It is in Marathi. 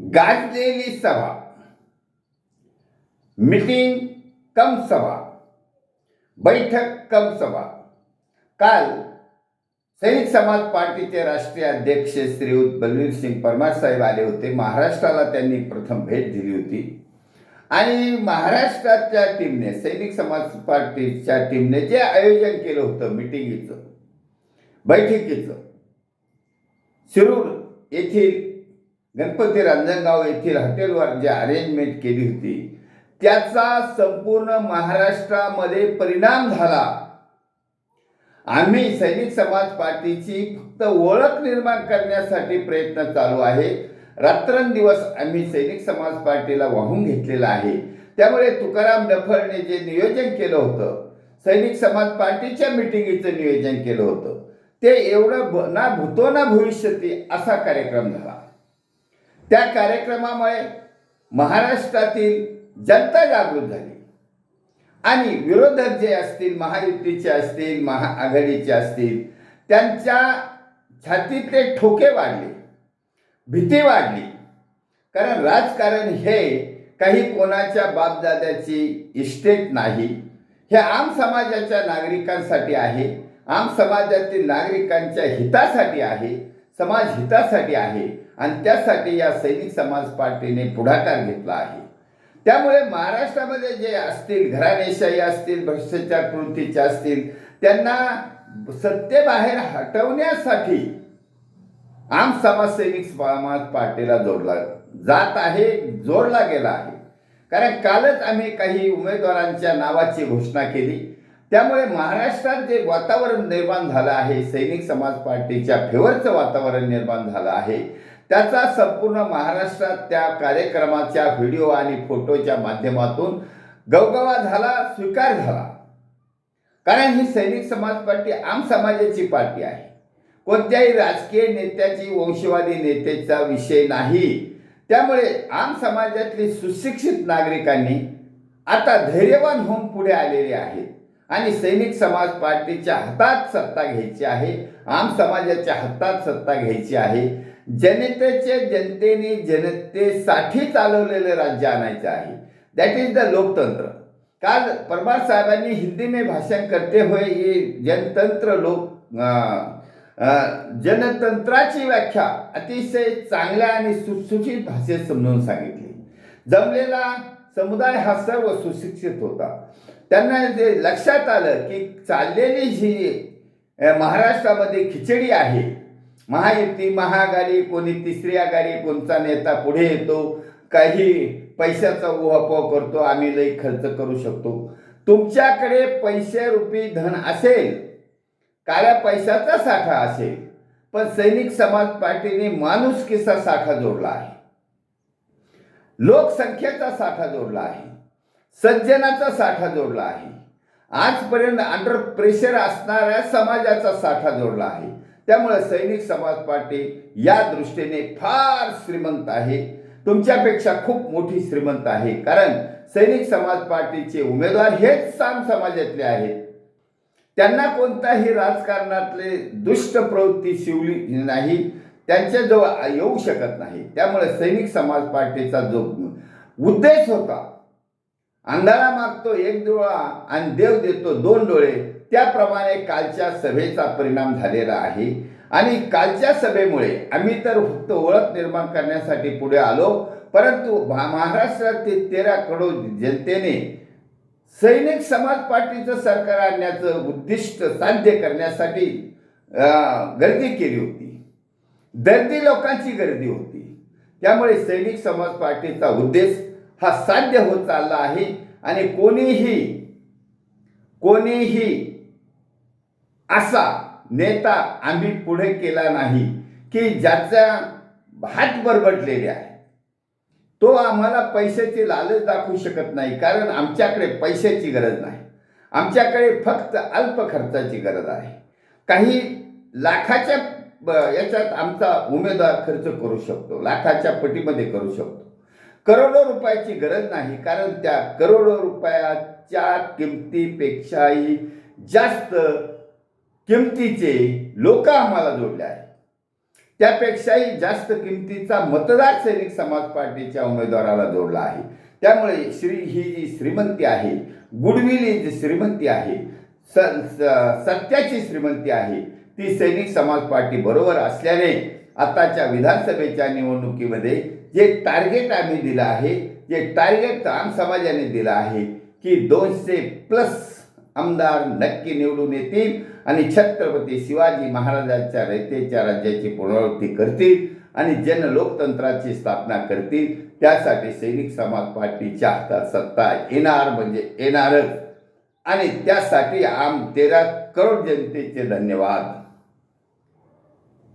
गाजलेली सभा. मिटिंग कम सभा. बैठक कम सभा. काल सैनिक समाज पार्टीचे राष्ट्रीय अध्यक्ष श्रीयुत बलवीर सिंग परमार साहेब आले होते. महाराष्ट्राला त्यांनी प्रथम भेट दिली होती. आणि महाराष्ट्राच्या टीमने सैनिक समाज पार्टीच्या टीमने जे आयोजन केलं होतं मिटिंगीचं बैठकीचं शिरूर येथील गणपती रांजणगाव येथील हॉटेलवर जे अरेंजमेंट केली होती त्याचा संपूर्ण महाराष्ट्रामध्ये परिणाम झाला. आम्ही सैनिक समाज पार्टीची फक्त ओळख निर्माण करण्यासाठी प्रयत्न चालू आहे. रात्रंदिवस आम्ही सैनिक समाज पार्टीला वाहून घेतलेला आहे. त्यामुळे तुकाराम डफळने जे नियोजन केलं होतं सैनिक समाज पार्टीच्या मिटिंगीचं नियोजन केलं होतं ते एवढं ना भूतो ना भविष्यती असा कार्यक्रम झाला. त्या कार्यक्रमामुळे महाराष्ट्रातील जनता जागृत झाली. आणि विरोधक जे असतील महायुतीचे असतील महाआघाडीचे असतील त्यांच्या छातीतले ठोके वाढले भीती वाढली. कारण राजकारण हे काही कोणाच्या बापदाद्याची इस्टेट नाही. हे आम समाजाच्या नागरिकांसाठी आहे. आम समाजातील नागरिकांच्या हितासाठी आहे. समाज हितासाठी आहे आणि त्यासाठी या सैनिक समाज पार्टीने पुढाकार घेतला आहे. त्यामुळे महाराष्ट्रामध्ये जे असतील घराणेशाही असतील भ्रष्टाचार प्रवृत्तीचे असतील त्यांना सत्तेबाहेर हटवण्यासाठी आम समाज सैनिक समाज पार्टीला जोडला जात आहे जोडला गेला आहे. कारण कालच आम्ही काही उमेदवारांच्या नावाची घोषणा केली. त्यामुळे महाराष्ट्रात जे वातावरण निर्माण झालं आहे सैनिक समाज पार्टीच्या फेवरचं वातावरण निर्माण झालं आहे त्याचा संपूर्ण महाराष्ट्रात त्या कार्यक्रमाच्या व्हिडिओ आणि फोटोच्या माध्यमातून गवगवा झाला स्वीकार झाला. कारण ही सैनिक समाज पार्टी आम समाजाची पार्टी आहे. कोणत्याही राजकीय नेत्याची वंशवादी नेत्याचा विषय नाही. त्यामुळे आम समाजातली सुशिक्षित नागरिकांनी आता धैर्यवान होऊन पुढे आलेले आहेत. आणि सैनिक समाज पार्टीच्या हातात सत्ता घ्यायची आहे आम समाजाच्या हातात सत्ता घ्यायची आहे. जनतेचे जनतेने जनतेसाठी चालवलेले राज्य आणायचे आहे. दॅट इज द लोकतंत्र. काल परमार साहेबांनी हिंदी में भाषण करते हुए ये जनतंत्र लोक जनतंत्राची व्याख्या अतिशय चांगल्या आणि सुशिक्षित भाषेत समजावून सांगितली. जमलेला समुदाय हा सर्व सुशिक्षित होता. त्यांना जे लक्षात आलं की चाललेली जी महाराष्ट्रामध्ये खिचडी आहे महायुती महाआघाडी कोणी तिसरी आघाडी कोणचा नेता पुढे येतो काही पैशाचा उहापोह करतो आम्ही लई खर्च करू शकतो. तुमच्याकडे पैसे रुपी धन असेल काळ्या पैशाचा साठा असेल पण सैनिक समाज पार्टीने माणुसकीचा साठा जोडला आहे. लोकसंख्येचा साठा जोडला आहे. सज्जनाचा साठा जोडला आहे. आजपर्यंत अंडर प्रेशर असणाऱ्या समाजाचा साठा जोडला आहे. त्यामुळे सैनिक समाज पार्टी या दृष्टीने फार श्रीमंत आहे. तुमच्यापेक्षा खूप मोठी श्रीमंत आहे. कारण सैनिक समाज पार्टीचे उमेदवार हेच साम समाजातले आहेत. त्यांना कोणताही राजकारणातले दुष्ट प्रवृत्ती शिवली नाही. त्यांच्याजवळ येऊ शकत नाही. त्यामुळे सैनिक समाज पार्टीचा जो उद्देश होता अंधारा मागतो एक डोळा आणि देव देतो दोन डोळे. त्याप्रमाणे कालच्या सभेचा परिणाम झालेला आहे. आणि कालच्या सभेमुळे आम्ही तर फक्त ओळख निर्माण करण्यासाठी पुढे आलो. परंतु महाराष्ट्रातील तेरा करोड जनतेने सैनिक समाज पार्टीचं सरकार आणण्याचं उद्दिष्ट साध्य करण्यासाठी गर्दी केली होती. दर्दी लोकांची गर्दी होती. त्यामुळे सैनिक समाज पार्टीचा उद्देश हा साध्य होत चालला आहे. आणि कोणीही कोणीही असा नेता आम्ही पुढे केला नाही की ज्याचा हात बरबटलेले आहे तो आम्हाला पैशाची लालच दाखवू शकत नाही कारण आमच्याकडे पैशाची गरज नाही. आमच्याकडे फक्त अल्प खर्चाची गरज आहे. काही लाखाच्या ब- याच्यात आमचा उमेदवार खर्च करू शकतो लाखाच्या पटीमध्ये करू शकतो. करोडो रुपयाची गरज नाही कारण त्या करोडो रुपयाच्या किमतीपेक्षाही जास्त किमतीचे लोक आम्हाला जोडले आहेत. त्यापेक्षाही जास्त किमतीचा मतदार सैनिक समाज पार्टीच्या उमेदवाराला जोडला आहे. त्यामुळे श्री ही जी श्रीमंती आहे गुडविल ही जी श्रीमंती आहे स स- सत्याची श्रीमंती आहे ती सैनिक समाज पार्टी बरोबर असल्याने आताच्या विधानसभेच्या निवडणुकीमध्ये जे टार्गेट आम्ही दिलं आहे जे टार्गेट आम समाजाने दिलं आहे की दोनशे प्लस आमदार नक्की निवडून येतील आणि छत्रपती शिवाजी महाराजांच्या रयतेच्या राज्याची पुनरावृत्ती करतील आणि जन लोकतंत्राची स्थापना करतील. त्यासाठी सैनिक समाज पार्टीच्या हातात सत्ता येणार म्हणजे येणारच. आणि त्यासाठी आम तेरा करोड जनतेचे धन्यवाद.